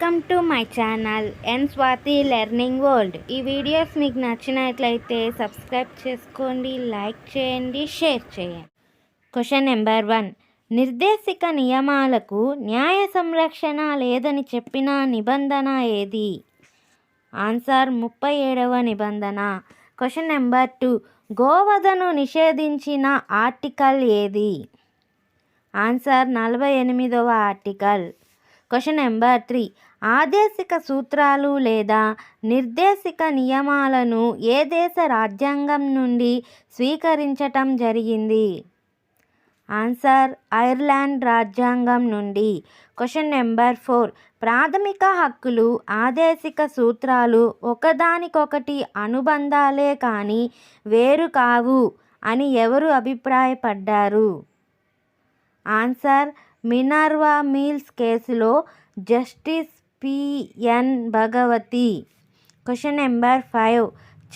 Welcome to my channel N Swathi learning world ఈ videos మీకు నచ్చినట్లయితే సబ్స్క్రైబ్ చేసుకోండి లైక్ చేయండి షేర్ చేయండి. క్వశ్చన్ నెంబర్ వన్ నిర్దేశిక నియమాలకు న్యాయ సంరక్షణ లేదని చెప్పిన నిబంధన ఏది? ఆన్సర్ ముప్పై ఏడవ నిబంధన. క్వశ్చన్ నెంబర్ టూ గోవధను నిషేధించిన ఆర్టికల్ ఏది? ఆన్సర్ నలభై ఎనిమిదవ ఆర్టికల్ క్వశ్చన్ నెంబర్ త్రీ. ఆదేశిక సూత్రాలు లేదా నిర్దేశిక నియమాలను ఏ దేశ రాజ్యాంగం నుండి స్వీకరించటం జరిగింది? ఆన్సర్ ఐర్లాండ్ రాజ్యాంగం నుండి. Question number four. ప్రాథమిక హక్కులు ఆదేశిక సూత్రాలు ఒకదానికొకటి అనుబంధాలే కానీ వేరు కావు అని ఎవరు అభిప్రాయపడ్డారు? ఆన్సర్ మినర్వా మిల్స్ కేసులో justice PN Bhagwati. Question number five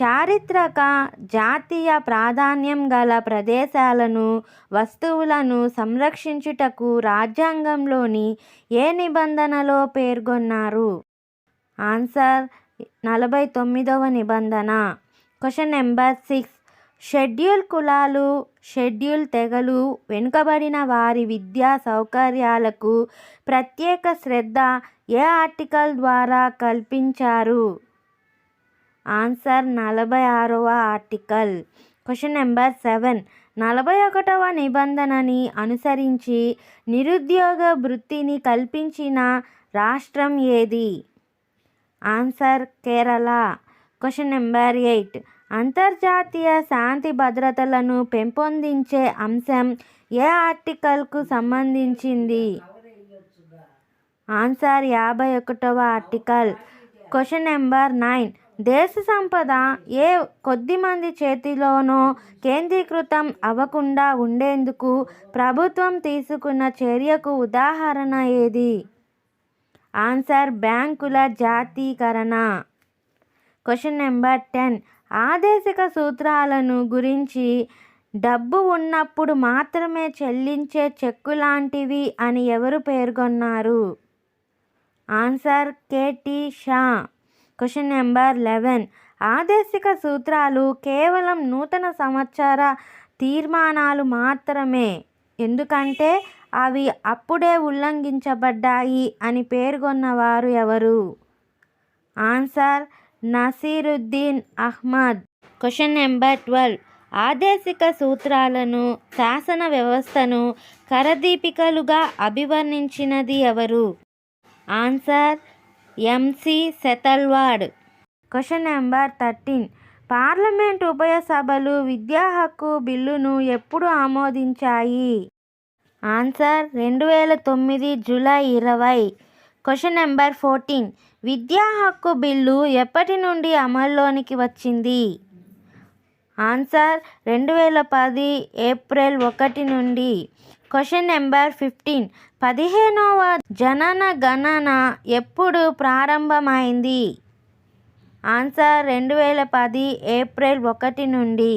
చారిత్రక జాతీయ ప్రాధాన్యం గల ప్రదేశాలను వస్తువులను సంరక్షించుటకు రాజ్యాంగంలోని ఏ నిబంధనలో పేర్కొన్నారు? ఆన్సర్ నలభై తొమ్మిదవ నిబంధన. క్వశ్చన్ నెంబర్ సిక్స్ షెడ్యూల్ కులాలు షెడ్యూల్ తెగలు వెనుకబడిన వారి విద్యా సౌకర్యాలకు ప్రత్యేక శ్రద్ధ ఏ ఆర్టికల్ ద్వారా కల్పించారు? ఆన్సర్ నలభై ఆరవ ఆర్టికల్. Question number seven. నలభై ఒకటవ నిబంధనని అనుసరించి నిరుద్యోగ వృత్తిని కల్పించిన రాష్ట్రం ఏది? Answer Kerala. Question number eight. అంతర్జాతీయ శాంతి భద్రతలను పెంపొందించే అంశం ఏ ఆర్టికల్కు సంబంధించింది? ఆన్సర్ యాభై ఒకటవ ఆర్టికల్. Question number nine. దేశ సంపద ఏ కొద్ది మంది చేతిలోనో కేంద్రీకృతం అవ్వకుండా ఉండేందుకు ప్రభుత్వం తీసుకున్న చర్యకు ఉదాహరణ ఏది? ఆన్సర్ బ్యాంకుల జాతీకరణ. Question number ten. ఆదేశిక సూత్రాలను గురించి డబ్బు ఉన్నప్పుడు మాత్రమే చెల్లించే చెక్కు లాంటివి అని ఎవరు పేర్కొన్నారు? Answer KT Shah. Question number eleven. ఆదేశిక సూత్రాలు కేవలం నూతన సంవత్సర తీర్మానాలు మాత్రమే. ఎందుకంటే అవి అప్పుడే ఉల్లంఘించబడ్డాయి అని పేర్కొన్నవారు ఎవరు? Answer Naseeruddin Ahmed. Question number twelve ఆదేశిక సూత్రాలను శాసన వ్యవస్థను కరదీపికలుగా అభివర్ణించినది ఎవరు? Answer MC Setalvad question number thirteen parliament ఉభయ సభలు విద్యా హక్కు బిల్లును ఎప్పుడు ఆమోదించాయి? ఆన్సర్ రెండు వేల తొమ్మిది జూలై ఇరవై. క్వశ్చన్ నెంబర్ ఫోర్టీన్ విద్యా హక్కు బిల్లు ఎప్పటి నుండి అమల్లోనికి వచ్చింది? ఆన్సర్ రెండు వేల పది ఏప్రిల్ ఒకటి నుండి. క్వశ్చన్ నెంబర్ ఫిఫ్టీన్ పదిహేనవ జనన గణన ఎప్పుడు ప్రారంభమైంది? ఆన్సర్ రెండు వేల పది ఏప్రిల్ ఒకటి నుండి.